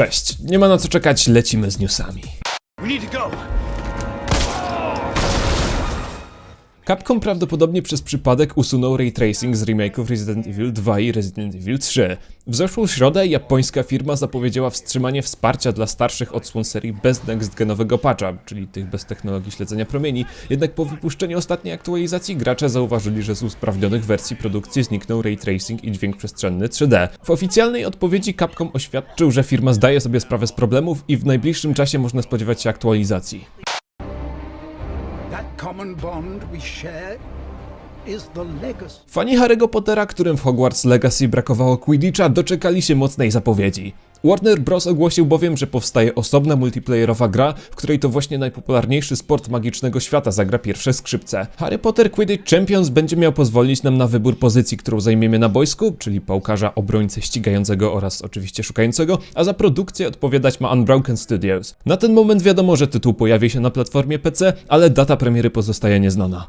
Cześć, nie ma na co czekać, lecimy z newsami. We need to go. Capcom prawdopodobnie przez przypadek usunął ray tracing z remake'ów Resident Evil 2 i Resident Evil 3. W zeszłą środę japońska firma zapowiedziała wstrzymanie wsparcia dla starszych odsłon serii bez next-genowego patcha, czyli tych bez technologii śledzenia promieni, jednak po wypuszczeniu ostatniej aktualizacji gracze zauważyli, że z usprawnionych wersji produkcji zniknął ray tracing i dźwięk przestrzenny 3D. W oficjalnej odpowiedzi Capcom oświadczył, że firma zdaje sobie sprawę z problemów i w najbliższym czasie można spodziewać się aktualizacji. Fani Harry'ego Pottera, którym w Hogwarts Legacy brakowało Quidditcha, doczekali się mocnej zapowiedzi. Warner Bros. ogłosił bowiem, że powstaje osobna multiplayerowa gra, w której to właśnie najpopularniejszy sport magicznego świata zagra pierwsze skrzypce. Harry Potter Quidditch Champions będzie miał pozwolić nam na wybór pozycji, którą zajmiemy na boisku, czyli pałkarza, obrońcę ścigającego oraz oczywiście szukającego, a za produkcję odpowiadać ma Unbroken Studios. Na ten moment wiadomo, że tytuł pojawi się na platformie PC, ale data premiery pozostaje nieznana.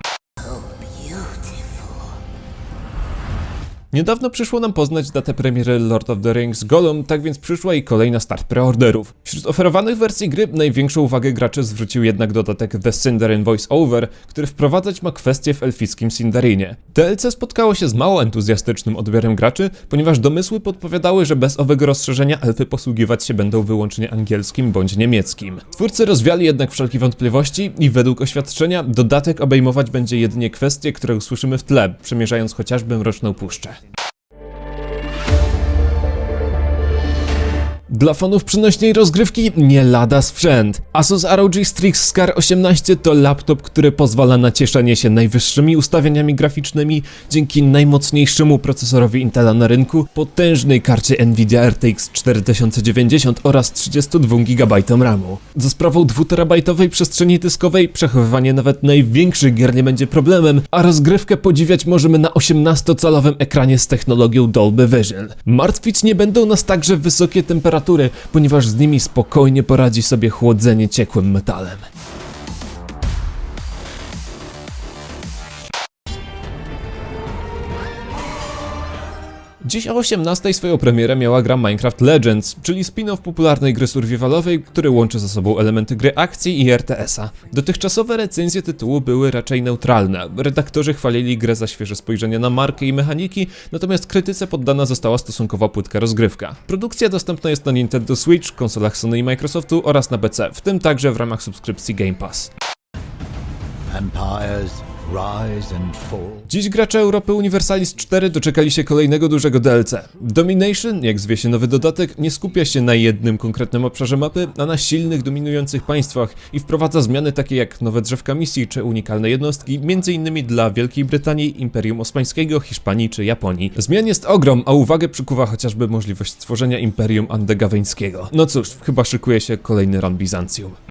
Niedawno przyszło nam poznać datę premiery Lord of the Rings Gollum, tak więc przyszła i kolejna start preorderów. Wśród oferowanych wersji gry największą uwagę graczy zwrócił jednak dodatek The Sindarin Voice Over, który wprowadzać ma kwestie w elfickim Sindarinie. DLC spotkało się z mało entuzjastycznym odbiorem graczy, ponieważ domysły podpowiadały, że bez owego rozszerzenia elfy posługiwać się będą wyłącznie angielskim bądź niemieckim. Twórcy rozwiali jednak wszelkie wątpliwości i według oświadczenia dodatek obejmować będzie jedynie kwestie, które usłyszymy w tle, przemierzając chociażby Mroczną Puszczę. Dla fanów przenośnej rozgrywki nie lada sprzęt. Asus ROG Strix Scar 18 to laptop, który pozwala na cieszenie się najwyższymi ustawieniami graficznymi dzięki najmocniejszemu procesorowi Intela na rynku, potężnej karcie Nvidia RTX 4090 oraz 32 GB RAMu. Za sprawą 2TB przestrzeni dyskowej przechowywanie nawet największych gier nie będzie problemem, a rozgrywkę podziwiać możemy na 18-calowym ekranie z technologią Dolby Vision. Martwić nie będą nas także wysokie temperatury, ponieważ z nimi spokojnie poradzi sobie chłodzenie ciekłym metalem. Dziś o 18 swoją premierę miała gra Minecraft Legends, czyli spin-off popularnej gry survivalowej, który łączy ze sobą elementy gry akcji i RTS-a. Dotychczasowe recenzje tytułu były raczej neutralne. Redaktorzy chwalili grę za świeże spojrzenie na markę i mechaniki, natomiast krytyce poddana została stosunkowo płytka rozgrywka. Produkcja dostępna jest na Nintendo Switch, konsolach Sony i Microsoftu oraz na PC, w tym także w ramach subskrypcji Game Pass. Empires. Dziś gracze Europy Universalis 4 doczekali się kolejnego dużego DLC. Domination, jak zwie się nowy dodatek, nie skupia się na jednym konkretnym obszarze mapy, a na silnych, dominujących państwach i wprowadza zmiany takie jak nowe drzewka misji czy unikalne jednostki, m.in. dla Wielkiej Brytanii, Imperium Osmańskiego, Hiszpanii czy Japonii. Zmian jest ogrom, a uwagę przykuwa chociażby możliwość stworzenia Imperium Andegaweńskiego. No cóż, chyba szykuje się kolejny run Bizancjum.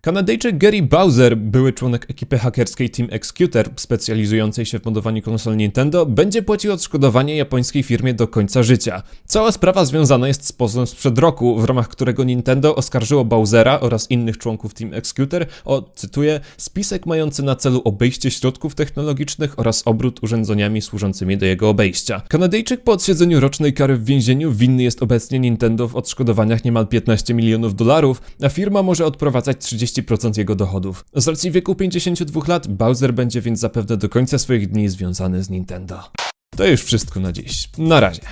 Kanadyjczyk Gary Bowser, były członek ekipy hakerskiej Team Executor, specjalizującej się w modowaniu konsol Nintendo, będzie płacił odszkodowanie japońskiej firmie do końca życia. Cała sprawa związana jest z pozwem sprzed roku, w ramach którego Nintendo oskarżyło Bowsera oraz innych członków Team Executor o, cytuję, spisek mający na celu obejście środków technologicznych oraz obrót urządzeniami służącymi do jego obejścia. Kanadyjczyk po odsiedzeniu rocznej kary w więzieniu winny jest obecnie Nintendo w odszkodowaniach niemal 15 milionów dolarów, a firma może odprowadzać 30% jego dochodów. Z racji wieku 52 lat, Bowser będzie więc zapewne do końca swoich dni związany z Nintendo. To już wszystko na dziś. Na razie.